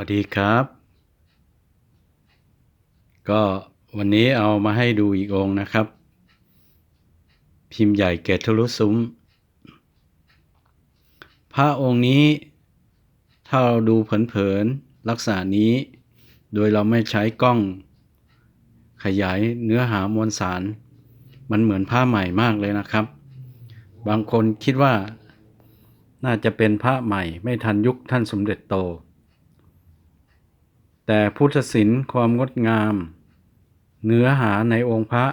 วัสดีครับ ก็วันนี้เอามาให้ดูอีกองนะครับ พิมพ์ใหญ่เกตทะลุซุ้ม พระองค์นี้ ถ้าเราดูเผินๆลักษณะนี้ โดยเราไม่ใช้กล้อง ขยายเนื้อหามวลสาร มันเหมือนผ้าใหม่มากเลยนะครับ บางคนคิดว่าน่าจะเป็นพระใหม่ไม่ทันยุคท่านสมเด็จโต แต่พุทธศิลป์ความงดงาม เนื้อหาในองค์พระ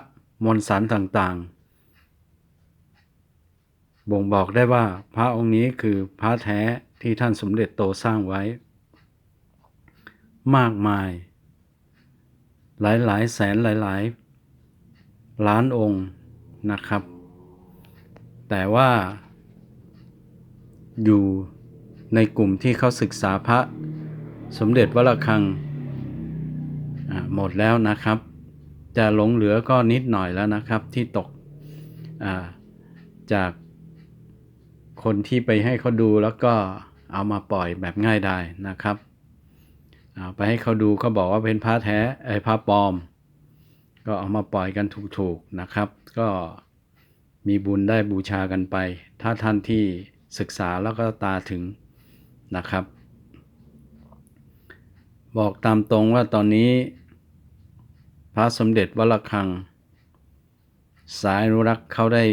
มวลสารต่างๆ บ่งบอกได้ว่าพระองค์นี้คือพระแท้ที่ท่านสมเด็จโตสร้างไว้ มากมาย หลายๆแสนหลายๆล้านองค์นะครับ แต่ว่า อยู่ในกลุ่มที่เขาศึกษาพระ สมเด็จวรคังหมดแล้วนะครับ จะหลงเหลือก็นิดหน่อยแล้วนะครับที่ตกจากคนที่ไปให้เขาดูแล้วก็เอามาปล่อยแบบง่ายได้นะครับ ไปให้เขาดูเขาบอกว่าเป็นพระแท้ไอ้พระปลอม ก็เอามาปล่อยกันถูกๆนะครับ ก็มีบุญได้บูชากันไป ถ้าท่านที่ศึกษาแล้วก็ตาถึงนะครับ บอกตามตรงว่าตอนนี้ พระสมเด็จวัดระฆัง สายอนุรักษ์เขาได้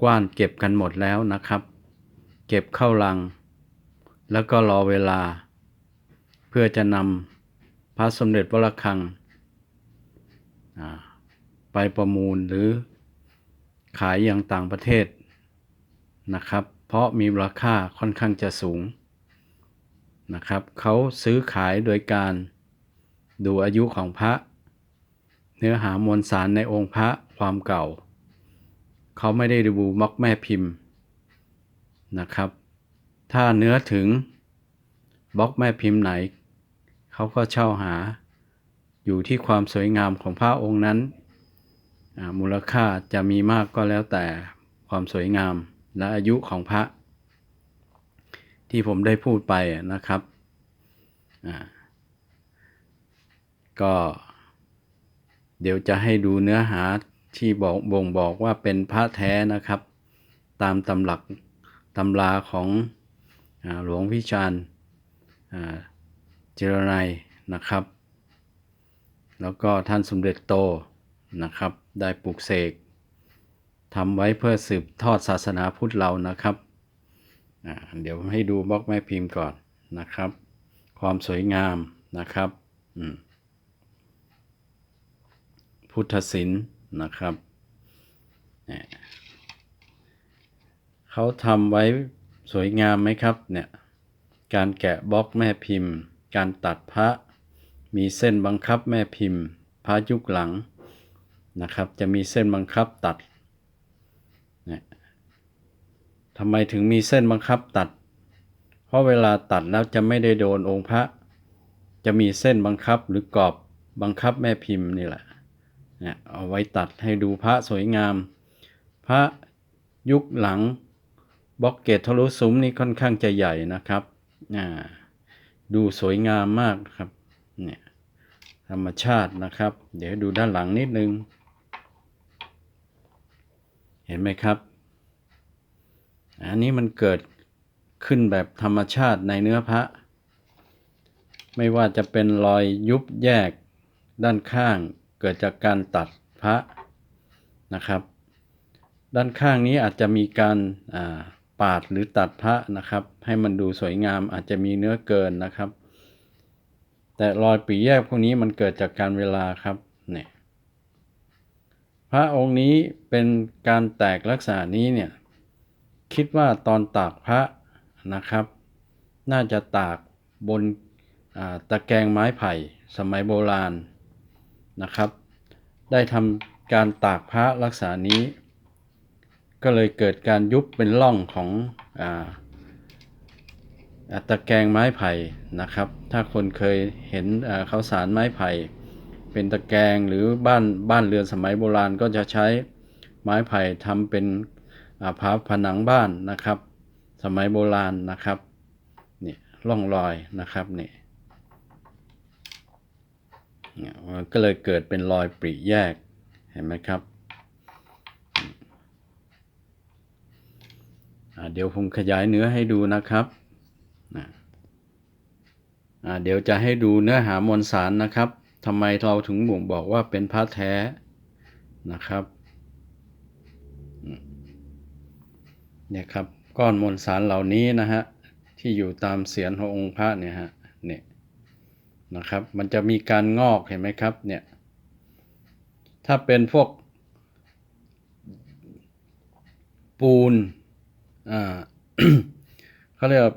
กว้านเก็บกันหมดแล้วนะครับ เก็บเข้าลัง แล้วก็รอเวลา เพื่อจะนำพระสมเด็จวัดระฆัง ไปประมูลหรือขายอย่างต่างประเทศนะครับ เพราะมีราคาค่อนข้างจะสูง นะครับเขาซื้อขายโดยการดูอายุของพระ เนื้อหามวลสารในองค์พระความเก่า เขาไม่ได้ดูบล็อกแม่พิมพ์นะครับ ถ้าเนื้อถึงบล็อกแม่พิมพ์ไหน เขาก็เช่าหา อยู่ที่ความสวยงามของพระองค์นั้น มูลค่าจะมีมากก็แล้วแต่ความสวยงามและอายุของพระ ที่ผมได้พูดไปนะครับอ่าก็เดี๋ยวจะให้ดูเนื้อหาที่บอกบ่งบอกว่าเป็นพระแท้นะครับ ตามตำหลักตำราของอหลวงพิชานอ่าเจรไนยนะครับ แล้วก็ท่านสมเด็จโตนะครับ ได้ปลูกเสกทำไว้เพื่อสืบทอดศาสนาพุทธเรานะครับ เดี๋ยวให้ดูบล็อกแม่พิมพ์ก่อนนะครับ ความสวยงามนะครับพุทธศิลป์นะครับเนี่ยเขาทำไว้สวยงามไหมครับเนี่ยการแกะบล็อกแม่พิมพ์ การตัดพระ มีเส้นบังคับแม่พิมพ์ พระยุคหลังนะครับ จะมีเส้นบังคับตัดเนี่ย ทำไมถึงมีเส้นบังคับตัด เพราะเวลาตัดแล้วจะไม่ได้โดนองค์พระ จะมีเส้นบังคับหรือกรอบบังคับแม่พิมพ์นี่แหละเนี่ยเอาไว้ตัดให้ดูพระสวยงาม พระยุคหลังบล็อกเกตทะลุซุ้มนี่ค่อนข้างจะใหญ่นะครับอ่ดูสวยงามมากครับเนี่ยธรรมชาตินะครับ เดี๋ยวดูด้านหลังนิดนึง เห็นไหมครับ อันนี้มันเกิดขึ้นแบบธรรมชาติในเนื้อพระ ไม่ว่าจะเป็นรอยยุบแยกด้านข้างเกิดจากการตัดพระนะครับ ด้านข้างนี้อาจจะมีการาปาดหรือตัดพระนะครับ ให้มันดูสวยงามอาจจะมีเนื้อเกินนะครับ แต่รอยปีแยกพวกนี้มันเกิดจากการเวลาครับเนี่ยพระองค์นี้เป็นการแตกลักษณะนี้เนี่ย คิดว่าตอนตากพระนะครับ น่าจะตากบนาตะแกรงไม้ไผ่สมัยโบราณนะครับ ได้ทำการตากพระลักษณะนี้ ก็เลยเกิดการยุบเป็นร่องของอตะแกรงไม้ไผ่นะครับ ถ้าคนเคยเห็นอ่าข้าสารไม้ไผ่ เป็นตะแกรงหรือบ้านบ้านเรือนสมัยโบราณก็จะใช้ไม้ไผ่ทำเป็น ผาผนังบ้านนะครับ สมัยโบราณนะครับเนี่ยร่องรอยนะครับนี่เนี่ยก็เลยเกิดเป็นรอยปริแยกเห็นไหมครับเดี๋ยวผมขยายเนื้อให้ดูนะครับเดี๋ยวจะให้ดูเนื้อหามวลสารนะครับทำไมเราถึงบ่งบอกว่าเป็นพระแท้นะครับอืม เนี่ยครับก้อนมวลสารเหล่านี้นะฮะที่อยู่ตามเสียนขององค์พระเนี่ยฮะเนี่ยนะครับมันจะมีการงอกเห็นไหมครับเนี่ยถ้าเป็นพวกปูนอ่าเขาเรียกว่า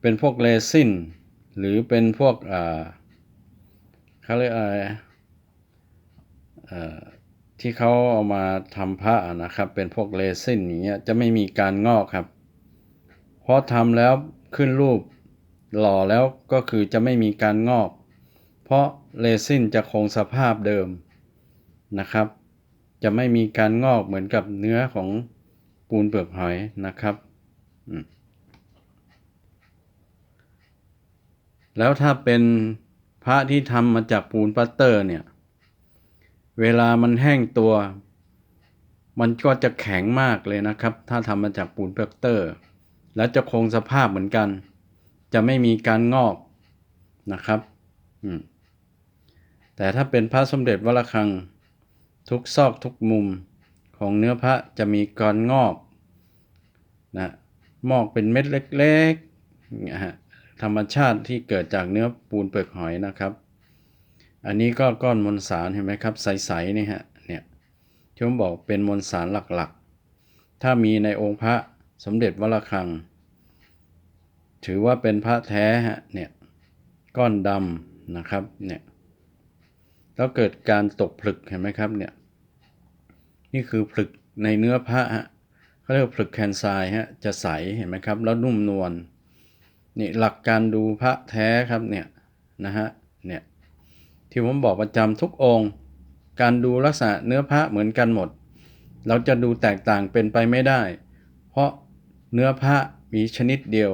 เป็นพวกเรซินหรือเป็นพวกอ่าเขาเรียกอะไรเอ่อ ที่เขาเอามาทำพระอะนะครับ เป็นพวกเรซินอย่างเงี้ยจะไม่มีการงอกครับ เพราะทำแล้วขึ้นรูปหล่อแล้วก็คือจะไม่มีการงอก เพราะเรซินจะคงสภาพเดิมนะครับ จะไม่มีการงอกเหมือนกับเนื้อของปูนเปลือกหอยนะครับ แล้วถ้าเป็นพระที่ทำมาจากปูนปัตเตอร์เนี่ย เวลามันแห้งตัว มันก็จะแข็งมากเลยนะครับ ถ้าทำมาจากปูนเปัตเตอร์ แล้วจะคงสภาพเหมือนกัน จะไม่มีการงอกนะครับแต่ถ้าเป็นพระสมเด็จวัดระฆัง ทุกซอกทุกมุมของเนื้อพระจะมีการงอกนะมอกเป็นเม็ดเล็กๆธรรมชาติที่เกิดจากเนื้อปูนเปลือกหอยนะครับ อันนี้ก็ก้อนมวลสารเห็นไหมครับ ใสๆนี่ฮะเนี่ยที่ผมบอกเป็นมวลสารหลักๆ ถ้ามีในองค์พระสมเด็จวัดระฆัง ถือว่าเป็นพระแท้ฮะเนี่ยก้อนดำนะครับเนี่ยแล้วเกิดการตกผลึกเห็นไหมครับเนี่ยนี่คือผลึกในเนื้อพระฮะเขาเรียกผลึกแคนไซฮะจะใสเห็นไหมครับ แล้วนุ่มนวลนี่หลักการดูพระแท้ครับเนี่ยนะฮะเนี่ย ที่ผมบอกประจำทุกองค์ การดูลักษณะเนื้อพระเหมือนกันหมด เราจะดูแตกต่างเป็นไปไม่ได้ เพราะเนื้อพระมีชนิดเดียว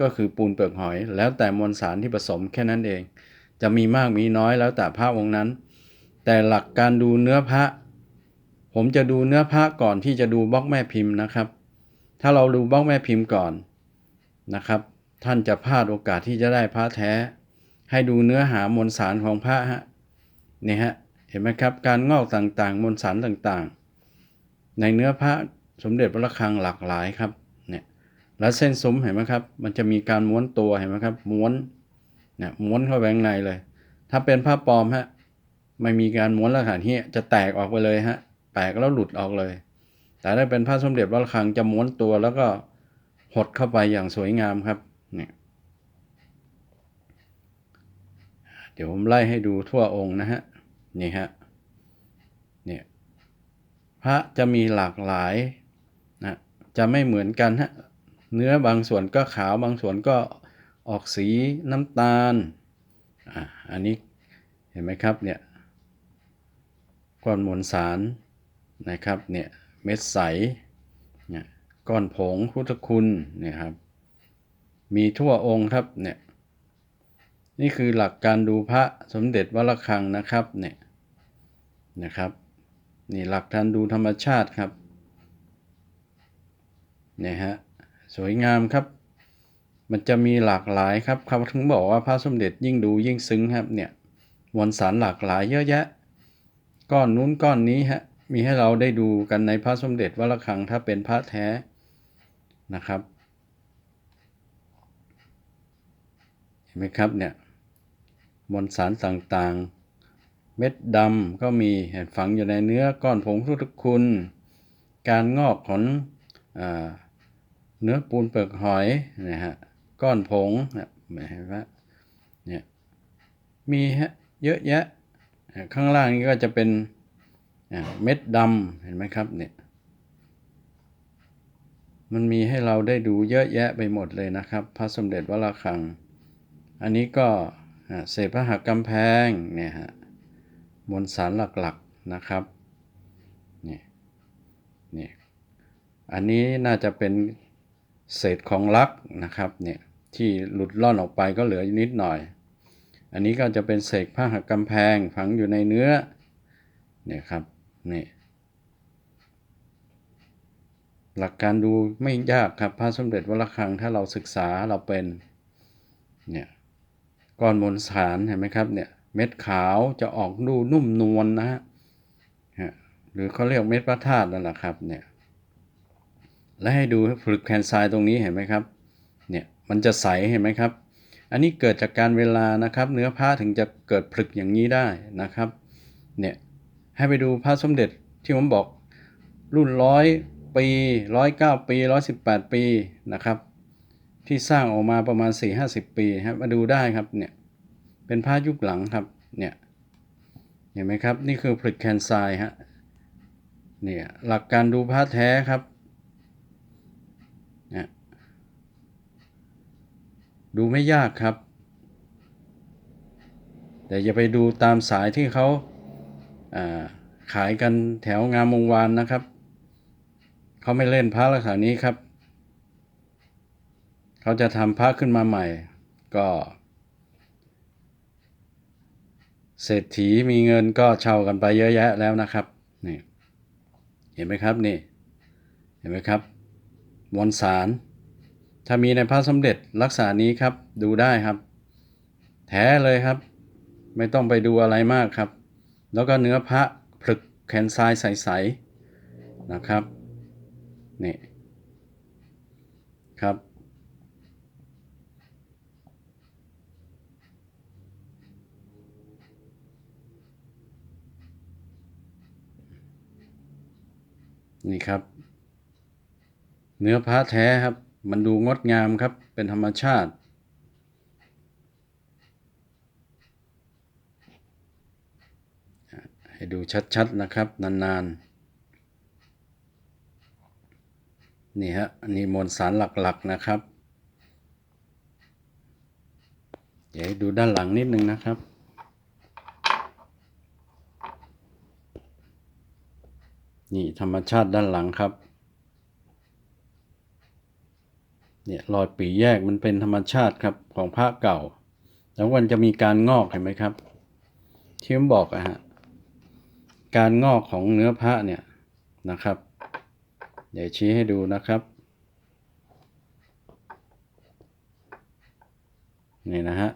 ก็คือปูนเปลือกหอย แล้วแต่มวลสารที่ผสมแค่นั้นเอง จะมีมากมีน้อยแล้วแต่พระองค์นั้น แต่หลักการดูเนื้อพระ ผมจะดูเนื้อพระก่อนที่จะดูบล็อกแม่พิมพ์นะครับ ถ้าเราดูบล็อกแม่พิมพ์ก่อนนะครับ ท่านจะพลาดโอกาสที่จะได้พระแท้ ให้ดูเนื้อหามวลสารของพระฮะนี่ฮะเห็นไหมครับ การงอกต่างๆ มวลสารต่างๆ ในเนื้อพระสมเด็จพระระฆังหลากหลายครับเนี่ยแล้วเส้นซุ้มเห็นไหมครับ มันจะมีการม้วนตัวเห็นไหมครับม้วนเนี่ยม้วนเข้าไปข้างในเลย ถ้าเป็นผ้าปลอมฮะไม่มีการม้วนลักษณะที่จะแตกออกไปเลยฮะแตกแล้วหลุดออกเลย แต่ถ้าเป็นผ้าสมเด็จวัดระฆังจะม้วนตัวแล้วก็หดเข้าไปอย่างสวยงามครับเนี่ย เดี๋ยวผมไล่ให้ดูทั่วองค์นะฮะ นี่ฮะ เนี่ย พระจะมีหลากหลายนะ จะไม่เหมือนกันฮะ เนื้อบางส่วนก็ขาวบางส่วนก็ออกสีน้ำตาล อะอันนี้เห็นไหมครับ เนี่ยก้อนมวลสารนะครับ เนี่ย เม็ดใส เนี่ย ก้อนผงพุทธคุณ เนี่ยครับ มีทั่วองค์ครับ เนี่ย นี่คือหลักการดูพระสมเด็จวัดระฆังนะครับเนี่ยนะครับนี่หลักการดูธรรมชาติครับเนี่ยฮะสวยงามครับ มันจะมีหลากหลายครับเขาถึงบอกว่าพระสมเด็จยิ่งดูยิ่งซึ้งครับเนี่ยมวลสารหลากหลายเยอะแยะ ก้อนนู้นก้อนนี้ฮะมีให้เราได้ดูกันในพระสมเด็จวัดระฆังถ้าเป็นพระแท้นะครับเห็นไหมครับเนี่ย มวลสารต่างๆ เม็ดดำก็มีฝังอยู่ในเนื้อก้อนผงทุกคุณ การงอกของอเนื้อปูนเปลือกหอยนะฮะก้อนผงนะเห็นไหมเนี่ยมีฮะเยอะแยะข้างล่างนี้ก็จะเป็นเม็ดดำเห็นไหมครับเนี่ยมันมีให้เราได้ดูเยอะแยะไปหมดเลยนะครับ พระสมเด็จวระฆัง อันนี้ก็ เศษพระหักกำแพงเนี่ยฮะมวลสารหลักๆนะครับนี่นี่อันนี้น่าจะเป็นเศษของลักนะครับเนี่ยที่หลุดล่อนออกไปก็เหลือนิดหน่อย อันนี้ก็จะเป็นเศษผ้าหักกำแพงฝังอยู่ในเนื้อเนี่ยครับนี่หลักการดูไม่ยากครับพระสมเด็จวัดระฆังถ้าเราศึกษาเราเป็นเนี่ย ก้อนมวลสารเห็นไหมครับเนี่ยเม็ดขาวจะออกดูนุ่มนวลนะฮะฮะหรือเขาเรียกเม็ดพระธาตุนั่นแหละครับเนี่ยและให้ดูผลึกแคนไซน์ตรงนี้เห็นไหมครับเนี่ยมันจะใสเห็นไหมครับ อันนี้เกิดจากการเวลานะครับ เนื้อผ้าถึงจะเกิดผลึกอย่างนี้ได้นะครับเนี่ยให้ไปดูพระสมเด็จที่ผมบอกรุ่นร้อยปีร้อยเก้าปีร้อยสิบแปดปีนะครับ ที่สร้างออกมาประมาณ4ี่ห้าสิบปีครับมาดูได้ครับเนี่ยเป็นผ้ายุคหลังครับเนี่ยเห็นไหมครับ นี่คือผลึกแคนไซฮะเนี่ยหลักการดูผ้าแท้ครับเนี่ยดูไม่ยากครับ แต่อย่าไปดูตามสายที่เขาาขายกันแถวงามวงวานนะครับ เขาไม่เล่นพระลักษณะนี้ครับ เขาจะทำพระขึ้นมาใหม่ ก็ เศรษฐีมีเงินก็เช่ากันไปเยอะแยะแล้วนะครับนี่เห็นไหมครับนี่ เห็นไหมครับมวลสาร ถ้ามีในพระสมเด็จลักษณะนี้ครับดูได้ครับ แท้เลยครับ ไม่ต้องไปดูอะไรมากครับ แล้วก็เนื้อพระผลึกแคนทรายใสๆนะครับนี่ครับ นี่ครับ เนื้อพระแท้ครับ มันดูงดงามครับ เป็นธรรมชาติ ให้ดูชัดๆนะครับ นานๆนี่ฮะอันนี้มวลสารหลักๆนะครับ เดี๋ยวให้ดูด้านหลังนิดนึงนะครับ นี่ธรรมชาติด้านหลังครับ เนี่ยรอยปีแยกมันเป็นธรรมชาติครับของพระเก่า แล้วมันจะมีการงอกเห็นไหมครับ ที่ผมบอกอะฮะ การงอกของเนื้อพระเนี่ยนะครับ เดี๋ยวชี้ให้ดูนะครับ นี่นะฮะ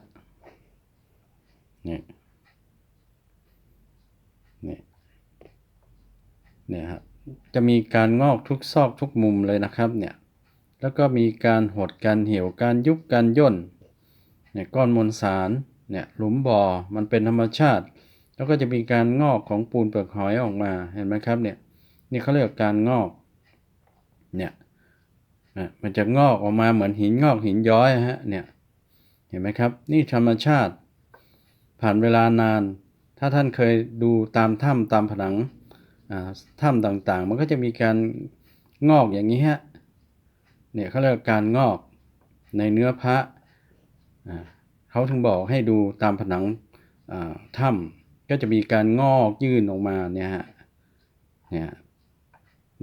นี่นี่ เนี่ยครับจะมีการงอกทุกซอกทุกมุมเลยนะครับเนี่ยแล้วก็มีการหดการเหี่ยวการยุบการย่นเนี่ยก้อนมวลสารเนี่ยหลุมบ่อมันเป็นธรรมชาติ แล้วก็จะมีการงอกของปูนเปลือกหอยออกมาเห็นไหมครับเนี่ยนี่เขาเรียกการงอกเนี่ยมันจะงอกออกมาเหมือนหินงอกหินย้อยฮะเนี่ยเห็นไหมครับ นี่ธรรมชาติ ผ่านเวลานาน ถ้าท่านเคยดูตามถ้ำตามผนัง ถ้ำต่างๆ มันก็จะมีการงอกอย่างนี้ฮะเนี่ยเขาเรียกการงอกในเนื้อพระเขาถึงบอกให้ดูตามผนังถ้ำก็จะมีการงอกยื่นออกมาเนี่ยฮะเนี่ย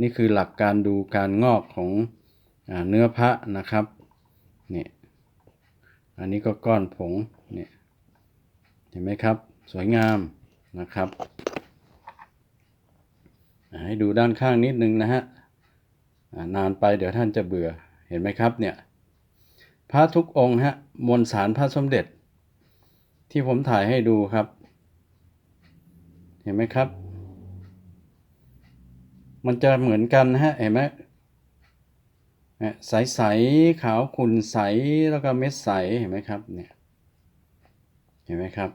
นี่คือหลักการดูการงอกของเนื้อพระนะครับเนี่ยอันนี้ก็ก้อนผงเนี่ยเห็นไหมครับ สวยงามนะครับ ให้ดูด้านข้างนิดนึงนะฮะนานไปเดี๋ยวท่านจะเบื่อเห็นไหมครับเนี่ยพระทุกองค์ฮะมวลสารพระสมเด็จ ที่ผมถ่ายให้ดูครับ เห็นไหมครับ มันจะเหมือนกันฮะเห็นไหมใสใสขาวขุ่นใสแล้วก็เม็ดใสเห็นไหมครับเนี่ยเห็นไหมครับ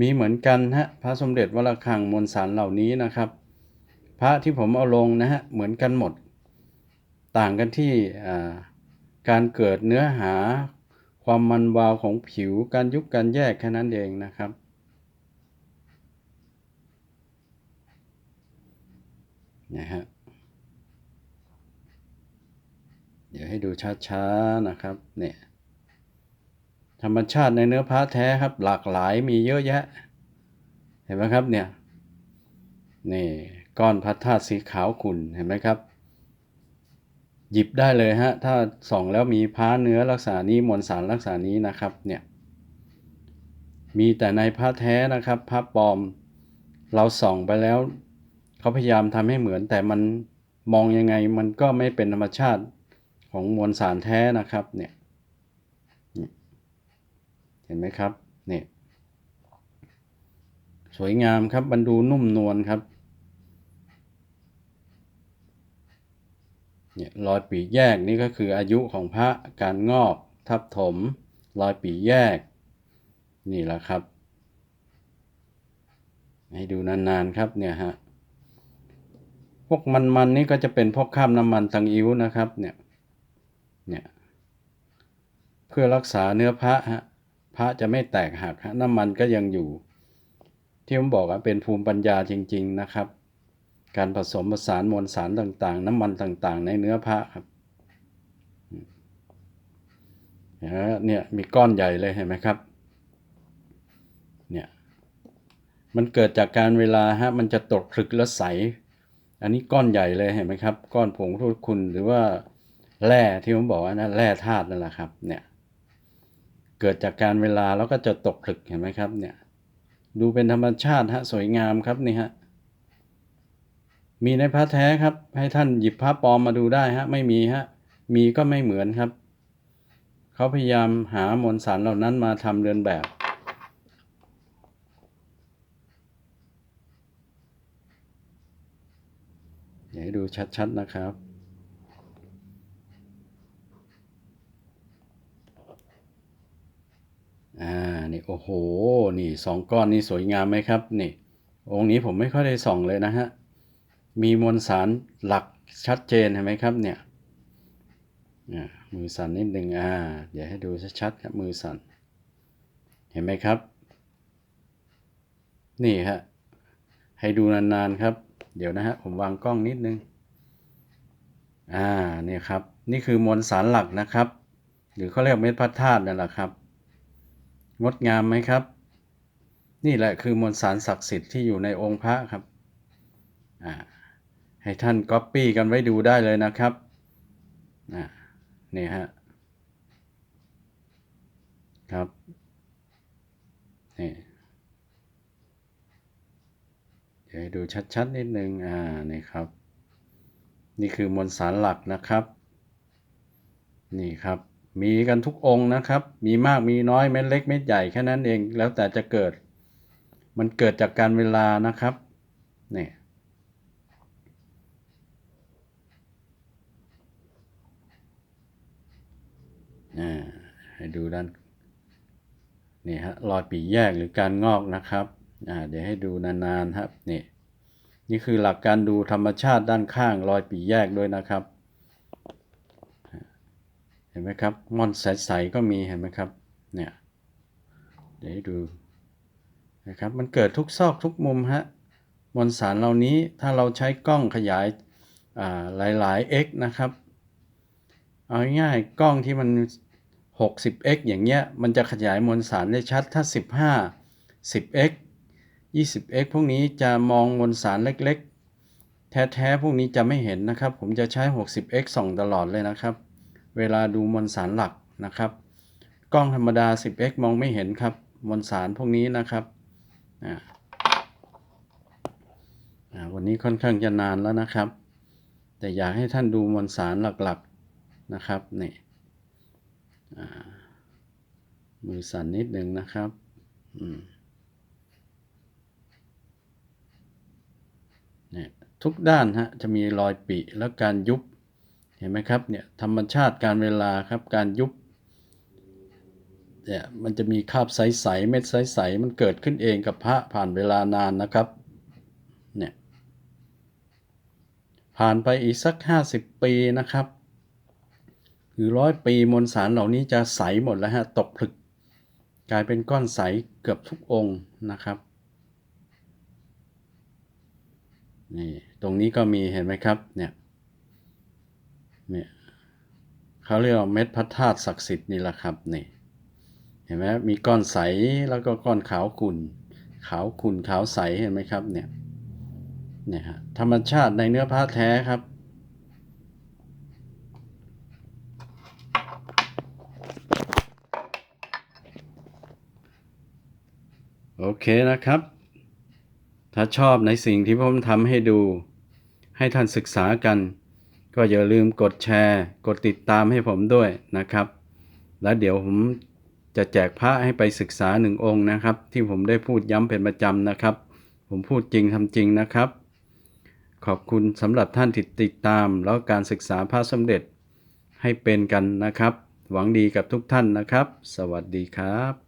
มีเหมือนกันฮะพระสมเด็จวระฆังมวลสารเหล่านี้นะครับ พระที่ผมเอาลงนะฮะเหมือนกันหมด ต่างกันที่การเกิดเนื้อหาความมันวาวของผิวการยุบการแยกแค่นั้นเองนะครับ นะฮะ เดี๋ยวให้ดูช้าๆนะครับเนี่ย ธรรมชาติในเนื้อพระแท้ครับ หลากหลายมีเยอะแยะ เห็นไหมครับเนี่ยนี่ก้อนพระธาตุสีขาวขุ่นเห็นไหมครับ หยิบได้เลยฮะถ้าส่องแล้วมีพ้าเนื้อลักษณะนี้มวลสารลักษณะนี้นะครับเนี่ยมีแต่ในพระแท้นะครับพระปลอมเราส่องไปแล้วเขาพยายามทำให้เหมือนแต่มันมองยังไงมันก็ไม่เป็นธรรมชาติของมวลสารแท้นะครับเนี่ย เห็นไหมครับเนี่ยสวยงามครับมันดูนุ่มนวลครับเนี่ยรอยปีแยกนี่ก็คืออายุของพระการงอก ทับถม รอยปีแยก นี่แหละครับ ให้ดูนานๆครับเนี่ยฮะพวกมันๆนี่ก็จะเป็นพวกข้ามน้ำมันตังอิ้วนะครับเนี่ยเนี่ยเพื่อรักษาเนื้อพระฮะ พระจะไม่แตกหักฮะน้ำมันก็ยังอยู่ ที่ผมบอกว่าเป็นภูมิปัญญาจริง ๆนะครับ การผสมผสานมวลสารต่างๆ น้ำมันต่างๆ ในเนื้อพระครับเนี่ยมีก้อนใหญ่เลยเห็นไหมครับเนี่ยมันเกิดจากการเวลาฮะมันจะตกผลึกแล้วใส อันนี้ก้อนใหญ่เลยเห็นไหมครับ ก้อนผงทุกคุณหรือว่าแร่ที่ผมบอกว่านะแร่ธาตุนั่นแหละครับเนี่ย เกิดจากการเวลาแล้วก็จะตกผลึกเห็นไหมครับเนี่ยดูเป็นธรรมชาติฮะสวยงามครับนี่ฮะมีในพระแท้ครับ ให้ท่านหยิบพระปลอมมาดูได้ฮะไม่มีฮะมีก็ไม่เหมือนครับ เขาพยายามหามวลสารเหล่านั้นมาทำเรือนแบบเดี๋ยวให้ดูชัดๆนะครับ อ่า นี่โอ้โห นี่สองก้อนนี้สวยงามไหมครับ นี่ องค์นี้ผมไม่ค่อยได้ส่องเลยนะฮะ มีมวลสารหลักชัดเจนเห็นไหมครับเนี่ยมือสั่นนิดหนึ่งอ่า เดี๋ยวให้ดูชัดๆครับมือสั่น เห็นไหมครับ นี่ฮะ ให้ดูนานๆครับ เดี๋ยวนะฮะ ผมวางกล้องนิดนึง อ่า เนี่ยครับ นี่คือมวลสารหลักนะครับ หรือเขาเรียกเม็ดพระธาตุนั่นแหละครับ งดงามไหมครับ นี่แหละคือมวลสารศักดิ์สิทธิ์ที่อยู่ในองค์พระครับให้ท่านก๊อปปี้กันไว้ดูได้เลยนะครับนี่ฮะครับนี่เดี๋ยวดูชัดๆนิดนึงอ่านี่ครับ นี่คือมวลสารหลักนะครับ นี่ครับ มีกันทุกองค์นะครับ มีมากมีน้อยเม็ดเล็กเม็ดใหญ่แค่นั้นเอง แล้วแต่จะเกิด มันเกิดจากการเวลานะครับนี่อ่าให้ดูด้านนี่ฮะรอยปีแยกหรือการงอกนะครับอ่าเดี๋ยวให้ดูนานๆครับนี่นี่คือหลักการดูธรรมชาติด้านข้างรอยปีแยกด้วยนะครับ เห็นไหมครับมอนใสๆก็มีเห็นไหมครับเนี่ยเดี๋ยวดูนะครับมันเกิดทุกซอกทุกมุมฮะมวลสารเหล่านี้ถ้าเราใช้กล้องขยายหลายๆ x นะครับ เอาง่ายๆกล้องที่มัน 60x อย่างเงี้ยมันจะขยายมวลสารได้ชัดถ้า 15 10x 20x พวกนี้จะมองมวลสารเล็กๆ แท้ๆ พวกนี้จะไม่เห็นนะครับ ผมจะใช้ 60x ส่องตลอดเลยนะครับ เวลาดูมวลสารหลักนะครับ กล้องธรรมดา 10x มองไม่เห็นครับ มวลสารพวกนี้นะครับวันนี้ค่อนข้างจะนานแล้วนะครับ แต่อยากให้ท่านดูมวลสารหลักๆนะครับนี่มือสั่นนิดหนึ่งนะครับเนี่ยทุกด้านฮะจะมีรอยปีแล้วการยุบ เห็นไหมครับเนี่ยธรรมชาติการเวลาครับการยุบเนี่ยมันจะมีคราบใสๆเม็ดใสๆมันเกิดขึ้นเองกับพระผ่านเวลานานนะครับเนี่ยผ่านไปอีกสัก 50 ปีนะครับหรือร้อยปีมวลสารเหล่านี้จะใสหมดแล้วฮะตกผลึก กลายเป็นก้อนใสเกือบทุกองค์นะครับนี่ตรงนี้ก็มีเห็นไหมครับเนี่ย เนี่ยเขาเรียกว่าเม็ดพระธาตุศักดิ์สิทธิ์นี่แหละครับนี่เห็นไหมมีก้อนใสแล้วก็ก้อนขาวขุ่นขาวขุ่นขาวใสเห็นไหมครับเนี่ยเนี่ยฮะธรรมชาติในเนื้อผ้าแท้ครับโอเคนะครับ ถ้าชอบในสิ่งที่ผมทำให้ดู ให้ท่านศึกษากัน ก็อย่าลืมกดแชร์ กดติดตามให้ผมด้วยนะครับ แล้วเดี๋ยวผมจะแจกพระให้ไปศึกษาหนึ่งองค์นะครับ ที่ผมได้พูดย้ำเป็นประจำนะครับ ผมพูดจริงทำจริงนะครับ ขอบคุณสำหรับท่านที่ติดตาม แล้วการศึกษาพระสมเด็จให้เป็นกันนะครับ หวังดีกับทุกท่านนะครับ สวัสดีครับ